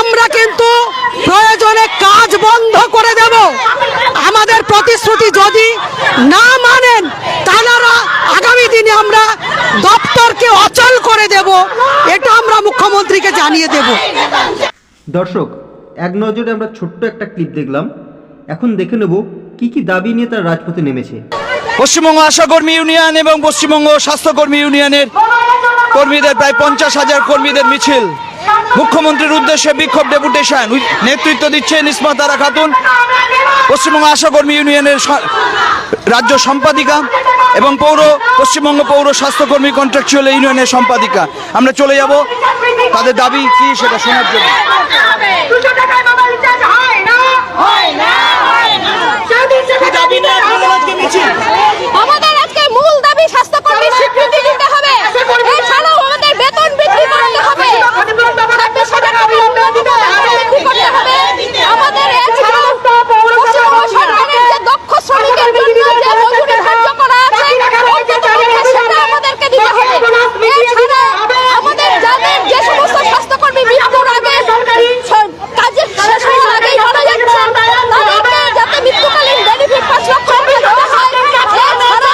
আমরা কিন্তু প্রয়োজনে কাজ বন্ধ করে দেব। আমাদের প্রতিশ্রুতি যদি না মানেন তাহলে আগামী দিনে আমরা দপ্তরকে অচল করে দেব। এটা আমরা মুখ্যমন্ত্রীকে জানিয়ে দেব। দর্শক এক নজরে আমরা ছোট্ট একটা ক্লিপ দেখলাম। এখন দেখে নেব কি কি দাবি নিয়ে তারা রাজপথে নেমেছে। পশ্চিমবঙ্গ আশাকর্মী ইউনিয়ন এবং পশ্চিমবঙ্গ স্বাস্থ্যকর্মী ইউনিয়নের কর্মীদের প্রায় পঞ্চাশ হাজার কর্মীদের মিছিল। মুখ্যমন্ত্রীর উদ্দেশ্যে বিক্ষোভ ডেপুটেশন। নেতৃত্ব দিচ্ছেন ইসমা তারা খাতুন। পশ্চিমবঙ্গ আশাকর্মী ইউনিয়নের রাজ্য সম্পাদিকা এবং পৌর পশ্চিমবঙ্গ পৌর স্বাস্থ্যকর্মী কন্ট্রাকচুয়াল ইউনিয়নের সম্পাদিকা। আমরা চলে যাব। তাদের দাবি কি সেটা শোনার জন্য। হয় না হয় না হয় না সেদিন সেদিন আমাদের আজকে মূল দাবি স্বাস্থ্যকর্মীর স্বীকৃতি দিতে হবে এছাড়াও আমাদের বেতন বৃদ্ধি করতে হবে ছাব্বিশ হাজার টাকা বেতন বৃদ্ধি করতে হবে আমাদের এছাড়াও পশ্চিমবঙ্গ সরকারের যে দক্ষ শ্রমিকের জন্য যে মজুরি ধার্য করা আছে অন্তত পক্ষে সেটা আমাদেরকে দিতে হবে এছাড়া আমাদের যাদের যে সমস্ত স্বাস্থ্যকর্মী মৃত্যুর আগে স- কাজের শেষ হওয়ার আগেই মারা যাচ্ছে তাদেরকে যাতে মৃত্যুকালীন বেনিফিট পাঁচ লক্ষ টাকা দেওয়া হয় এছাড়া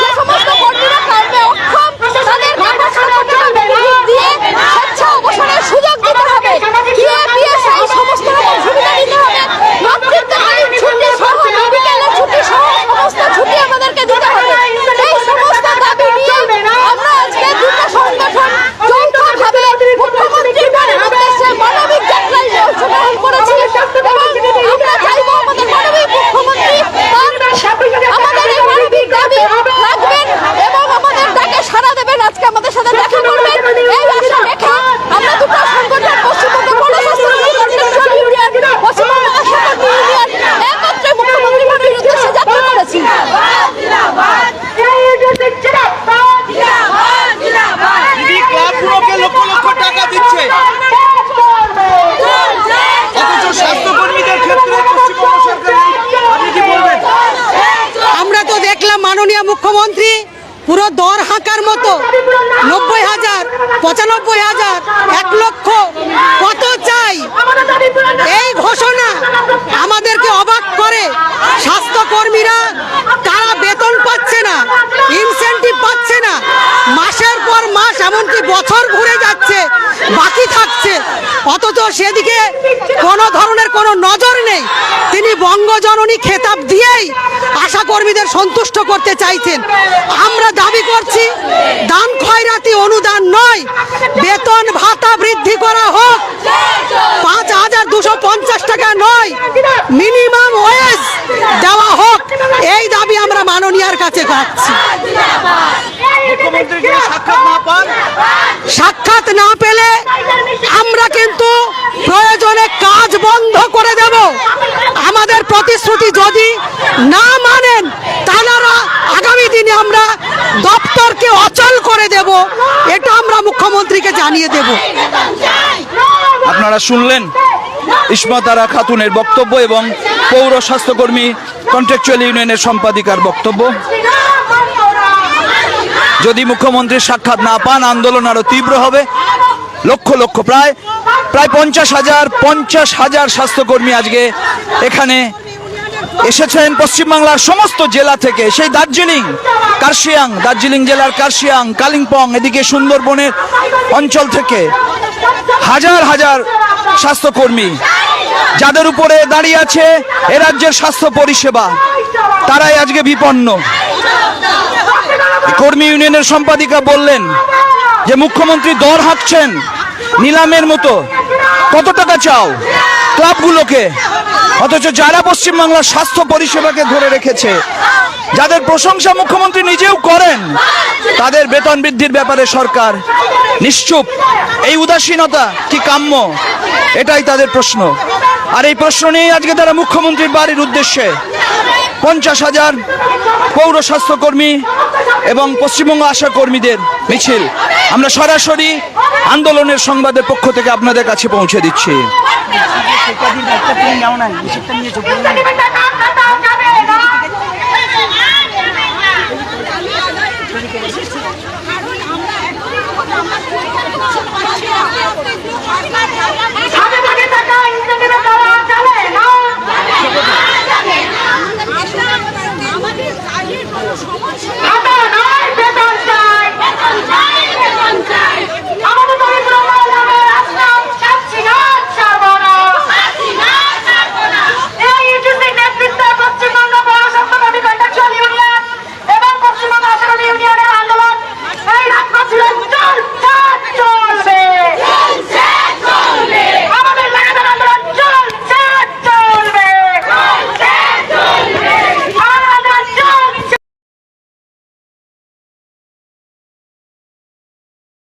যে সমস্ত কর্মীরা কর্মে অক্ষম তাদের পাঁচ লক্ষ টাকা বেনিফিট দিয়ে স্বেচ্ছা অবসরের সুযোগ দিতে হবে পিএফ সমস্ত রকম সুবিধা দিতে হবে মাতৃত্বকালীন ছুটি সহ মেডিকেলের ছুটি সহ সমস্ত ছুটি আমাদেরকে দিতে হবে এই সমস্ত দাবি নিয়ে আমরা আজকে দুটো সংগঠন যৌথভাবে মুখ্যমন্ত্রীর বাড়ির উদ্দেশ্যে মানবিক যাত্রায় অংশগ্রহণ করেছি এবং আমরা চাইব আমাদের মানবিক মুখ্যমন্ত্রী তার আমাদের এই মানবিক দাবি রাখবেন এবং আমাদের ডাকে সাড়া দেবেন আজকে আমাদের সাথে দেখা করবেন এই আশা রেখে আমরা দুটো সংগঠন পশ্চিমবঙ্গ গণস্বাস্থ্য কন্ট্রাকচুয়াল ইউনিয়ন পশ্চিমবঙ্গ আশাকর্মী ইউনিয়ন একত্রে মুখ্যমন্ত্রী বাড়ির উদ্দেশ্যে যাত্রা করেছি দিদি ক্লাবগুলোকে লক্ষ লক্ষ টাকা দিচ্ছে অথচ স্বাস্থ্যকর্মীদের ক্ষেত্রে পশ্চিমবঙ্গ সরকার আপনি কি বলবেন আমরা তো দেখলাম মাননীয় মুখ্যমন্ত্রী, পুরো দর হাঁকার মতো নব্বই হাজার, পঁচানব্বই হাজার, এক লক্ষ কত চাই? এই ঘোষণা আমাদেরকে অবাক করে স্বাস্থ্যকর্মীরা তারা বেতন পাচ্ছে না ইনসেন্টিভ পাচ্ছে না মাসের পর মাস এমনকি বছর ঘুরে যাচ্ছে বাকি থাকছে অথচ সেদিকে কোনো ধরনের কোনো নজর নেই। তিনি বঙ্গজননী খেতাব দিয়েই আশা কর্মীদের সন্তুষ্ট করতে চাইছেন। আমরা দাবি করছি, দান খয়রাতি অনুদান নয়, বেতন ভাতা বৃদ্ধি করা হোক। পাঁচ হাজার দুশো পঞ্চাশ টাকা নয়, মিনিমাম ওয়েজ দেওয়া হোক। এই দাবি আমরা মাননীয়ার কাছে রাখছি মুখ্যমন্ত্রী সাক্ষাৎ সাক্ষাৎ না পেলে আমরা কিন্তু প্রয়োজনে কাজ বন্ধ করে দেব। আমাদের প্রতিশ্রুতি যদি না মানেন, তাহলে আগামী দিনে আমরা দপ্তরকে অচল করে দেব। এটা আমরা মুখ্যমন্ত্রীকে জানিয়ে দেব। আপনারা শুনলেন ইসমতারা খাতুনের বক্তব্য এবং পৌর স্বাস্থ্যকর্মী, কন্ট্রাকচুয়াল ইউনিয়নের সম্পাদিকার বক্তব্য। যদি মুখ্যমন্ত্রীর সাক্ষাৎ না পান, আন্দোলন আরও তীব্র হবে। লক্ষ লক্ষ, প্রায় প্রায় পঞ্চাশ হাজার পঞ্চাশ হাজার স্বাস্থ্যকর্মী আজকে এখানে এসেছেন পশ্চিমবাংলার সমস্ত জেলা থেকে। সেই দার্জিলিং, কার্শিয়াং, দার্জিলিং জেলার কার্শিয়াং, কালিম্পং, এদিকে সুন্দরবনের অঞ্চল থেকে হাজার হাজার স্বাস্থ্যকর্মী যাদের উপরে দাঁড়িয়ে আছে এ রাজ্যের স্বাস্থ্য পরিষেবা, তারাই আজকে বিপন্ন। কর্মী ইউনিয়নের সম্পাদিকা বললেন যে মুখ্যমন্ত্রী দর হাঁকছেন নিলামের মতো। কত টাকা চাও? ক্লাবগুলোকে। অথচ যারা পশ্চিমবাংলার স্বাস্থ্য পরিষেবাকে ধরে রেখেছে, যাদের প্রশংসা মুখ্যমন্ত্রী নিজেও করেন, তাদের বেতন বৃদ্ধির ব্যাপারে সরকার নিশ্চুপ। এই উদাসীনতা কি কাম্য? এটাই তাদের প্রশ্ন। আর এই প্রশ্ন নিয়েই আজকে তারা মুখ্যমন্ত্রীর বাড়ির উদ্দেশ্যে পঞ্চাশ হাজার পৌর স্বাস্থ্যকর্মী এবং পশ্চিমবঙ্গ আশা কর্মীদের মিছিল। আমরা সরাসরি আন্দোলনের সংবাদের পক্ষ থেকে আপনাদের কাছে পৌঁছে দিচ্ছি।